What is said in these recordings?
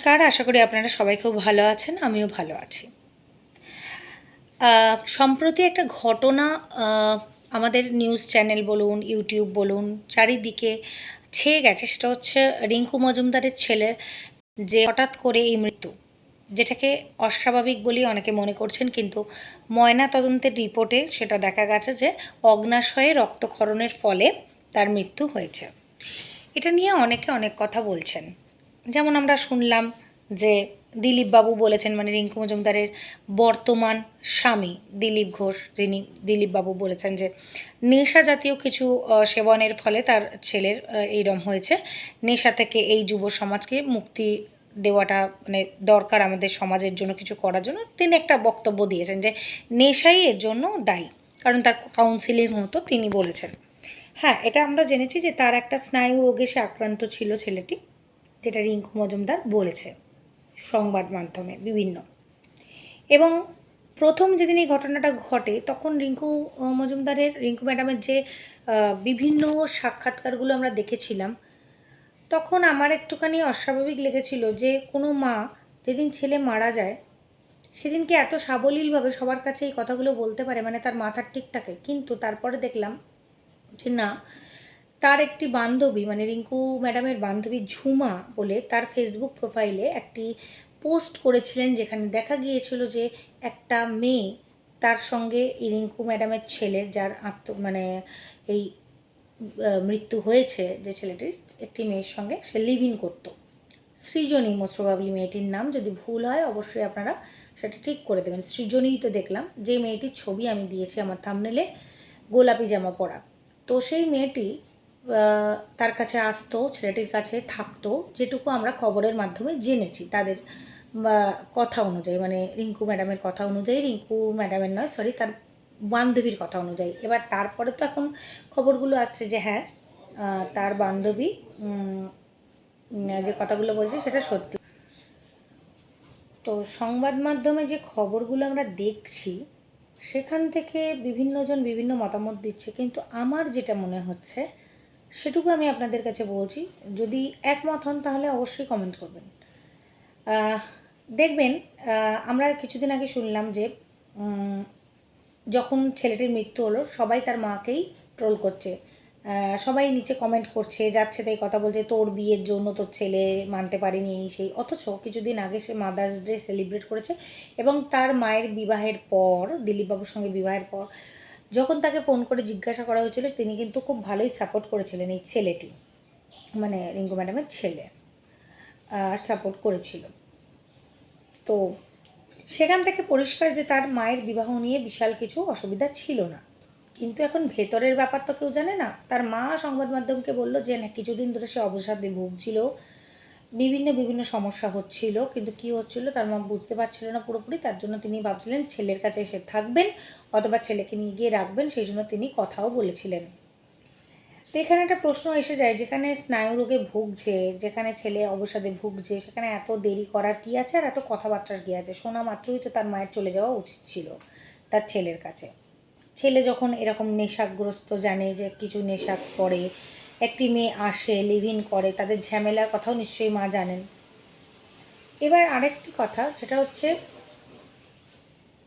নমস্কার, আশা করি আপনারা সবাই খুব ভালো আছেন, আমিও ভালো আছি। সম্প্রতি একটা ঘটনা আমাদের নিউজ চ্যানেল বলুন, ইউটিউব বলুন, চারিদিকে ছেয়ে গেছে, সেটা হচ্ছে রিঙ্কু মজুমদারের ছেলের যে হঠাৎ করে এই মৃত্যু, যেটাকে অস্বাভাবিক বলেই অনেকে মনে করছেন, কিন্তু ময়না তদন্তের রিপোর্টে সেটা দেখা গেছে যে অগ্নাশয়ে রক্তক্ষরণের ফলে তার মৃত্যু হয়েছে। এটা নিয়ে অনেকে অনেক কথা বলছেন। যেমন আমরা শুনলাম যে দিলীপবাবু বলেছেন মানে রিঙ্কু মজুমদারের বর্তমান স্বামী দিলীপ ঘোষ, যিনি দিলীপবাবু বলেছেন যে নেশা জাতীয় কিছু সেবনের ফলে তার ছেলের এইরম হয়েছে। নেশা থেকে এই যুব সমাজকে মুক্তি দেওয়াটা মানে দরকার আমাদের সমাজের জন্য কিছু করার জন্য। তিনি একটা বক্তব্য দিয়েছেন যে নেশাই এর জন্য দায়ী, কারণ তার কাউন্সিলিং হতো, তিনি বলেছেন। হ্যাঁ এটা আমরা জেনেছি যে তার একটা স্নায়ু রোগে সে আক্রান্ত ছিল ছেলেটি। যেটা রিঙ্কু মজুমদার বলেছে সংবাদ মাধ্যমে বিভিন্ন। এবং প্রথম যেদিন এই ঘটনাটা ঘটে, তখন রিঙ্কু মজুমদারের, রিঙ্কু ম্যাডামের যে বিভিন্ন সাক্ষাৎকারগুলো আমরা দেখেছিলাম, তখন আমার একটুখানি অস্বাভাবিক লেগেছিল যে কোনো মা যেদিন ছেলে মারা যায় সেদিনকে এত সাবলীলভাবে সবার কাছে এই কথাগুলো বলতে পারে? মানে তার মাথার ঠিক থাকে। কিন্তু তারপরে দেখলাম যে না তার একটি বান্ধবী মানে রিঙ্কু ম্যাডামের বান্ধবী ঝুমা বলে তার ফেসবুক প্রোফাইলে একটি পোস্ট করেছিলেন যেখানে দেখা গিয়েছিল যে একটা মেয়ে তার সঙ্গে এই রিঙ্কু ম্যাডামের ছেলের, যার আত্ম মানে এই মৃত্যু হয়েছে যে ছেলেটির, একটি মেয়ের সঙ্গে সে লিভ ইন করতো। সৃজনী মোস্ট প্রবাবলি মেয়েটির নাম, যদি ভুল হয় অবশ্যই আপনারা সেটা ঠিক করে দেবেন। সৃজনীই তো দেখলাম, যে মেয়েটির ছবি আমি দিয়েছি আমার থামনেলে গোলাপি জামা পরা। তো সেই মেয়েটি তার কাছে আসতো, ছেলেটির কাছে থাকতো, যেটুকু আমরা খবরের মাধ্যমে জেনেছি। তাদের, বা, কথা অনুযায়ী মানে রিঙ্কু ম্যাডামের কথা অনুযায়ী, রিঙ্কু ম্যাডামের নয় সরি তার বান্ধবীর কথা অনুযায়ী। এবার তারপরে তো এখন খবরগুলো আসছে যে হ্যাঁ তার বান্ধবী যে কথাগুলো বলছে সেটা সত্যি। তো সংবাদ মাধ্যমে যে খবরগুলো আমরা দেখছি, সেখান থেকে বিভিন্নজন বিভিন্ন মতামত দিচ্ছে। কিন্তু আমার যেটা মনে হচ্ছে সেটুকু আমি আপনাদের কাছে বলছি। যদি একমত হন তাহলে অবশ্যই কমেন্ট করবেন। দেখবেন আমরা কিছুদিন আগে শুনলাম যে যখন ছেলেটির মৃত্যু হলো, সবাই তার মাকেই ট্রোল করছে। সবাই নিচে কমেন্ট করছে, যাচ্ছে তাই কথা বলছে, তোর বিয়ের জন্য তোর ছেলে মানতে পারেনি এই সেই। অথচ কিছুদিন আগে সে মাদার্স ডে সেলিব্রেট করেছে এবং তার মায়ের বিবাহের পর, দিলীপবাবুর সঙ্গে বিবাহের পর যখন তাকে ফোন করে জিজ্ঞাসা করা হয়েছিল, তিনি কিন্তু খুব ভালোই সাপোর্ট করেছিলেন এই ছেলেটি মানে রিঙ্কু ম্যাডামের ছেলে সাপোর্ট করেছিল। তো সেখান থেকে পরিষ্কার যে তার মায়ের বিবাহ নিয়ে বিশাল কিছু অসুবিধা ছিল না। কিন্তু এখন ভেতরের ব্যাপার তো কেউ জানে না। তার মা সংবাদ মাধ্যমকে বলল যে, না, কিছুদিন ধরে সে অবসাদে ভুগছিল। বিভিন্ন বিভিন্ন সমস্যা হচ্ছিল। কিন্তু কি হচ্ছিল তার মা বুঝতে পারছিল না পুরোপুরি। তার জন্য তিনি ভাবছিলেন ছেলের কাছে এসে থাকবেন অথবা ছেলেকে নিয়ে গিয়ে রাখবেন, সেই জন্য তিনি কথাও বলেছিলেন। তো এখানে একটা প্রশ্ন এসে যায়, যেখানে স্নায়ু রোগে ভুগছে, যেখানে ছেলে অবসাদে ভুগছে, সেখানে এত দেরি করার কি আছে আর এত কথাবার্তার কি আছে? শোনা মাত্রই তো তার মায়ের চলে যাওয়া উচিত ছিল তার ছেলের কাছে। ছেলে যখন এরকম নেশাগ্রস্ত জানে যে কিছু নেশা করে একটি মেয়ে আসে লিভ ইন করে, তাদের ঝামেলার কথাও নিশ্চয়ই মা জানেন। এবার আরেকটি কথা, সেটা হচ্ছে,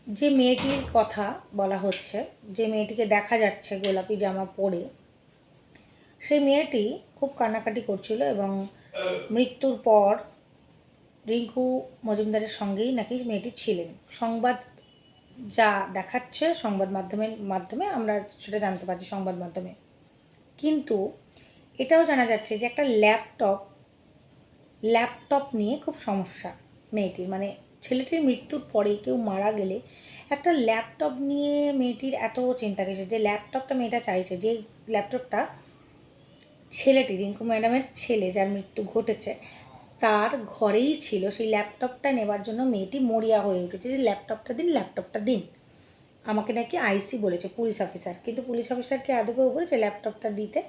যে মেয়েটির কথা বলা হচ্ছে, যে মেয়েটিকে দেখা যাচ্ছে গোলাপি জামা পরে, সেই মেয়েটি খুব কান্নাকাটি করছিল এবং মৃত্যুর পর রিঙ্কু মজুমদারের সঙ্গেই নাকি মেয়েটি ছিলেন। সংবাদ যা দেখাচ্ছে সংবাদ মাধ্যমের মাধ্যমে আমরা সেটা জানতে পারছি সংবাদ মাধ্যমে। কিন্তু এটাও জানা যাচ্ছে যে একটা ল্যাপটপ ল্যাপটপ নিয়ে খুব সমস্যা মেয়েটির। মানে ছেলেটির মৃত্যুর পরে কেউ মারা গেলে একটা ল্যাপটপ নিয়ে মেয়েটির এত চিন্তা গেছে যে ল্যাপটপটা মেয়েটা চাইছে, যে ল্যাপটপটা ছেলেটি রিঙ্কু ম্যাডামের ছেলে যার মৃত্যু ঘটেছে, তার ঘরেই ছিল। সেই ল্যাপটপটা নেবার জন্য মেয়েটি মরিয়া হয়ে উঠেছে যে ল্যাপটপটা দিন ল্যাপটপটা দিন। আমাকে নাকি আইসি বলেছে পুলিশ অফিসার। কিন্তু পুলিশ অফিসারকে আদবেও বলেছে ল্যাপটপটা দিতে?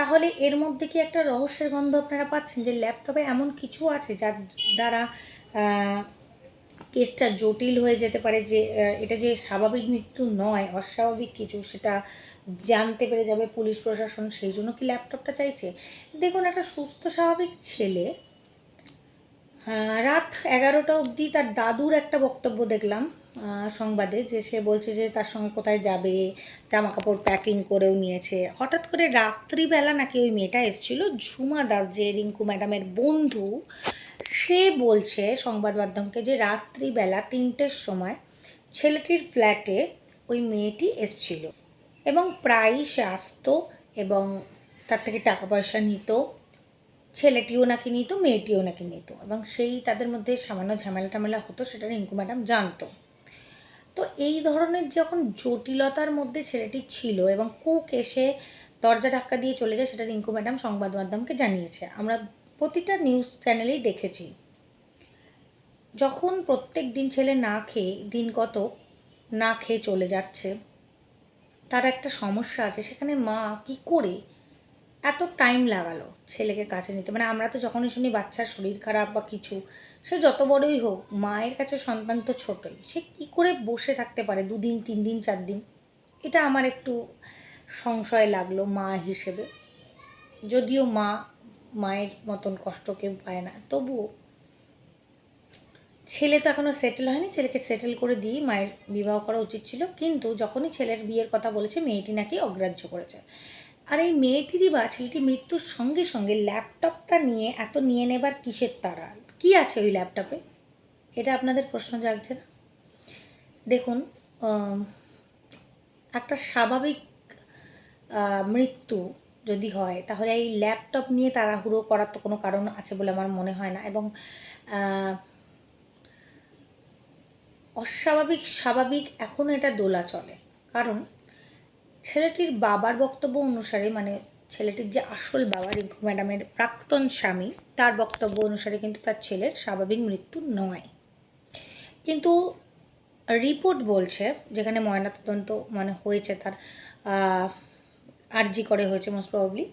তাহলে এর মধ্যে কি একটা রহস্যের গন্ধ আপনারা পাচ্ছেন যে ল্যাপটপে এমন কিছু আছে যার দ্বারা কেসটা জটিল হয়ে যেতে পারে যে এটা যে স্বাভাবিক মৃত্যু নয়, অস্বাভাবিক কিছু সেটা জানতে পেরে যাবে পুলিশ, প্রশাসন, সেই জন্য কি ল্যাপটপটা চাইছে? দেখুন, একটা সুস্থ, স্বাভাবিক ছেলে রাত এগারোটা অবধি তার দাদুর একটা বক্তব্য দেখলাম। সংবাদে যে সে বলছে যে তার সঙ্গে কোথায় যাবে জামা কাপড় প্যাকিং করেও নিয়েছে। হঠাৎ করে রাত্রিবেলা নাকি ওই মেয়েটা এসেছিল, ঝুমা দাস যে রিঙ্কু ম্যাডামের বন্ধু, সে বলছে সংবাদ মাধ্যমকে যে রাত্রিবেলা তিনটের সময় ছেলেটির ফ্ল্যাটে ওই মেয়েটি এসছিল এবং প্রায়ই সে আসতো এবং তার থেকে টাকা পয়সা নিত, ছেলেটিও নাকি নিত, মেয়েটিও নাকি নিত এবং সেই তাদের মধ্যে সামান্য ঝামেলা টামেলা হতো, সেটা রিঙ্কু ম্যাডাম জানতো। তো এই ধরনের যখন জটিলতার মধ্যে ছেলেটি ছিল এবং কুক এসে দরজা ধাক্কা দিয়ে চলে যায়, সেটা রিঙ্কু ম্যাডাম সংবাদ মাধ্যমকে জানিয়েছে। আমরা প্রতিটা নিউজ চ্যানেলেই দেখেছি। যখন প্রত্যেক দিন ছেলে না খেয়ে দিন কত না খেয়ে চলে যাচ্ছে, তার একটা সমস্যা আছে, সেখানে মা কি করে এত টাইম লাগালো ছেলেকে কাছে নিতে? মানে আমরা তো যখনই শুনি বাচ্চার শরীর খারাপ বা কিছু সে যত বড়ই হোক, মায়ের কাছে সন্তান তো ছোটই। সে কি করে বসে থাকতে পারে দুদিন তিন দিন চার দিন এটা আমার একটু সংশয় লাগল মা হিসেবে। যদিও মা মায়ের মতন কষ্ট কেউ পায় না তবুও ছেলে তো এখনও সেটেল হয়নি। ছেলেকে সেটেল করে দিয়ে মায়ের বিবাহ করা উচিত ছিল। কিন্তু যখনই ছেলের বিয়ের কথা বলেছে, মেয়েটি নাকি অগ্রাহ্য করেছে। আর এই মেয়েটিরই বা ছেলেটি মৃত্যুর সঙ্গে সঙ্গে ল্যাপটপটা নিয়ে এত নিয়ে নেবার কিসের তারা কি আছে ওই ল্যাপটপে এটা আপনাদের প্রশ্ন জাগছে না? দেখুন একটা স্বাভাবিক মৃত্যু যদি হয়, তাহলে এই ল্যাপটপ নিয়ে তাড়াহুড়ো করার তো কোনো কারণ আছে বলে আমার মনে হয় না। এবং অস্বাভাবিক, স্বাভাবিক এখনও এটা দোলা চলে। কারণ ছেলেটির বাবার বক্তব্য অনুসারে মানে ছেলেটির যে আসল বাবা রিঙ্কু ম্যাডামের প্রাক্তন স্বামী, তার বক্তব্য অনুসারে কিন্তু তার ছেলের স্বাভাবিক মৃত্যু নয়। কিন্তু রিপোর্ট বলছে, যেখানে ময়নাতদন্ত মানে হয়েছে, তার আরজি করে হয়েছে মোস্ট প্রবাবলি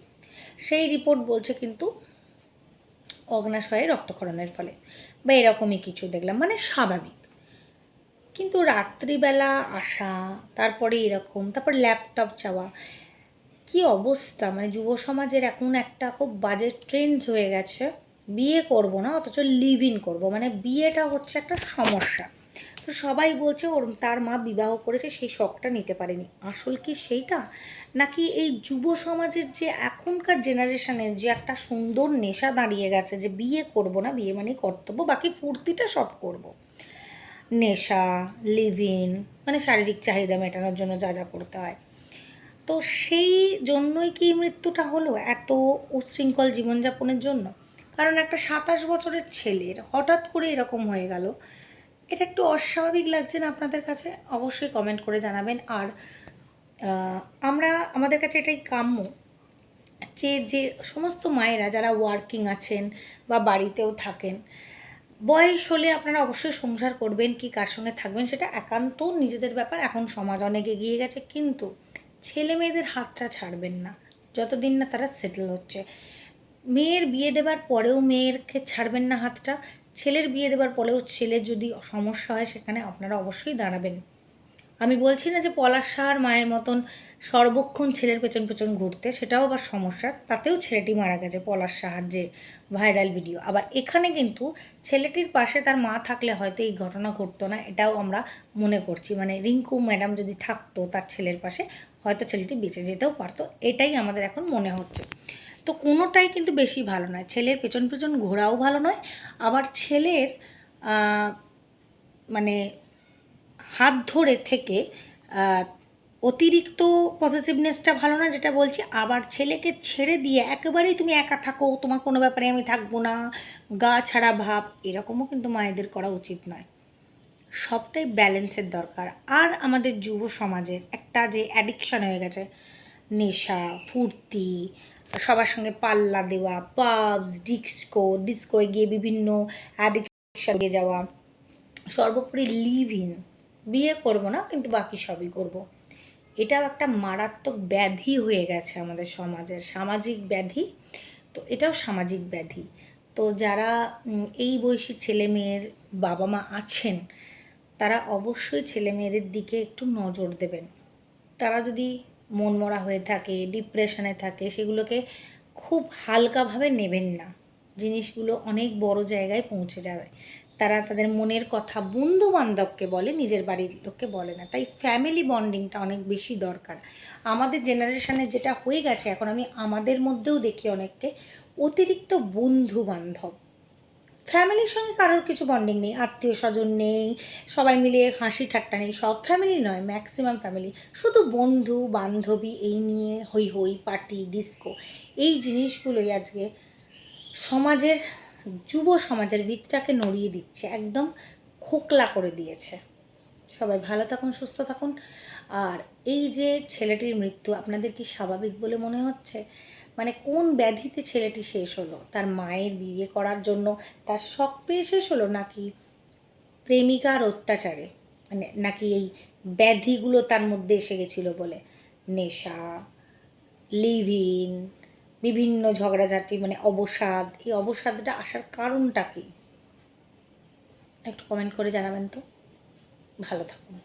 সেই রিপোর্ট বলছে কিন্তু অগ্নাশয়ে রক্তক্ষরণের ফলে। বা এরকমই কিছু দেখলাম মানে স্বাভাবিক। কিন্তু রাত্রিবেলা আসা, তারপরে এরকম, তারপর ল্যাপটপ চাওয়া কি অবস্থা? মানে যুব সমাজের এখন একটা খুব বাজে ট্রেন্ড হয়ে গেছে। বিয়ে করব না, অথচ লিভ ইন করব। মানে বিয়েটা হচ্ছে একটা সমস্যা। তো সবাই বলছে ওর, তার মা বিবাহ করেছে, সেই শখটা নিতে পারেনি। আসল কি সেইটা? নাকি এই যুব সমাজের যে এখনকার জেনারেশনের যে একটা সুন্দর নেশা দাঁড়িয়ে গেছে যে বিয়ে করব না, বিয়ে মানেই কর্তব্য, বাকি ফুর্তিটা সব করব। নেশা লিভিন মানে শারীরিক চাহিদা মেটানোর জন্য যা যা করতে হয়। তো সেই জন্যই কি মৃত্যুটা হলো এত উচ্ছৃঙ্খল জীবনযাপনের জন্য? কারণ একটা সাতাশ বছরের ছেলের হঠাৎ করে এরকম হয়ে গেল, এটা একটু অস্বাভাবিক লাগছে না আপনাদের কাছে? অবশ্যই কমেন্ট করে জানাবেন। আর আমরা, আমাদের কাছে এটাই কাম্য যে যে সমস্ত মায়েরা যারা ওয়ার্কিং আছেন বা বাড়িতেও থাকেন, বয়স হলে আপনারা অবশ্যই সংসার করবেন, কি কার সঙ্গে থাকবেন সেটা একান্ত নিজেদের ব্যাপার। এখন সমাজ অনেক এগিয়ে গেছে, কিন্তু ছেলে মেয়েদের হাতটা ছাড়বেন না। যতদিন না তারা সেটেল হচ্ছে। মেয়ের বিয়ে দেবার পরেও মেয়েরকে ছাড়বেন না হাতটা। ছেলের বিয়ে দেবার পরেও ছেলের যদি সমস্যা হয় সেখানে আপনারা অবশ্যই দাঁড়াবেন। আমি বলছি না যে পলাশ সাহার মায়ের মতন সর্বক্ষণ ছেলের পেছন পেছন ঘুরতে, সেটাও আবার সমস্যা। তাতেও ছেলেটি মারা গেছে পলার সাহায্যে ভাইরাল ভিডিও। আবার এখানে কিন্তু ছেলেটির পাশে তার মা থাকলে হয়তো এই ঘটনা ঘটতো না, এটাও আমরা মনে করছি। মানে রিঙ্কু ম্যাডাম যদি থাকতো তার ছেলের পাশে, হয়তো ছেলেটি বেঁচে যেতেও পারতো। এটাই আমাদের এখন মনে হচ্ছে। তো কোনোটাই কিন্তু বেশি ভালো নয়। ছেলের পেছন পেছন ঘোরাও ভালো নয়। আবার ছেলের মানে হাত ধরে থেকে অতিরিক্ত পজিটিভনেসটা ভালো না, যেটা বলছি, আবার ছেলেকে ছেড়ে দিয়ে একেবারেই তুমি একা থাকো, তোমার কোনো ব্যাপারে আমি থাকব না, গা ছাড়া ভাব, এরকমও কিন্তু মায়েদের করা উচিত নয় সবটাই ব্যালেন্সের দরকার আর আমাদের যুব সমাজের একটা যে অ্যাডিকশান হয়ে গেছে, নেশা, ফুর্তি, সবার সঙ্গে পাল্লা দেওয়া পাবস ডিস্কো ডিস্কোয় গিয়ে বিভিন্ন অ্যাডিকশান যাওয়া, সর্বোপরি লিভ ইন বিয়ে করব না, কিন্তু বাকি সবই করব। এটাও একটা মারাত্মক ব্যাধি হয়ে গেছে আমাদের সমাজের, সামাজিক ব্যাধি। তো এটাও সামাজিক ব্যাধি। তো যারা এই বয়সী ছেলে মেয়ের বাবা মা আছেন, তারা অবশ্যই ছেলে মেয়েদের দিকে একটু নজর দেবেন। তারা যদি মনমরা হয়ে থাকে, ডিপ্রেশনে থাকে, সেগুলোকে খুব হালকাভাবে নেবেন না। জিনিসগুলো অনেক বড় জায়গায় পৌঁছে যাবে। তারা তাদের মনের কথা বন্ধু বান্ধবকে বলে, নিজের বাড়ির লোককে বলে না। তাই ফ্যামিলি বন্ডিংটা অনেক বেশি দরকার। আমাদের জেনারেশনে যেটা হয়ে গেছে, এখন আমি আমাদের মধ্যেও দেখি অনেককে অতিরিক্ত বন্ধু বান্ধব ফ্যামিলির সঙ্গে কারোর কিছু বন্ডিং নেই আত্মীয় স্বজন নেই, সবাই মিলে হাসি ঠাট্টা নেই, সব ফ্যামিলি নয় ম্যাক্সিমাম ফ্যামিলি শুধু বন্ধু, বান্ধবী এই নিয়ে হই হই পার্টি ডিস্কো এই জিনিসগুলোই আজকে সমাজের যুব সমাজের ভিতটাকে নড়িয়ে দিচ্ছে, একদম খোকলা করে দিয়েছে। সবাই ভালো থাকুন, সুস্থ থাকুন। আর এই যে ছেলেটির মৃত্যু আপনাদের কি স্বাভাবিক বলে মনে হচ্ছে? মানে কোন ব্যাধিতে ছেলেটি শেষ হলো? তার মায়ের বিয়ে করার জন্য তার শখ পেয়ে শেষ হলো নাকি প্রেমিকার অত্যাচারে? মানে নাকি এই ব্যাধিগুলো তার মধ্যে এসে গেছিল বলে? নেশা লিভ ইন বিভিন্ন ঝগড়াঝাটি মানে অবসাদ, এই অবসাদটা আসার কারণটা কি? একটু কমেন্ট করে জানাবেন তো। ভালো থাকুন।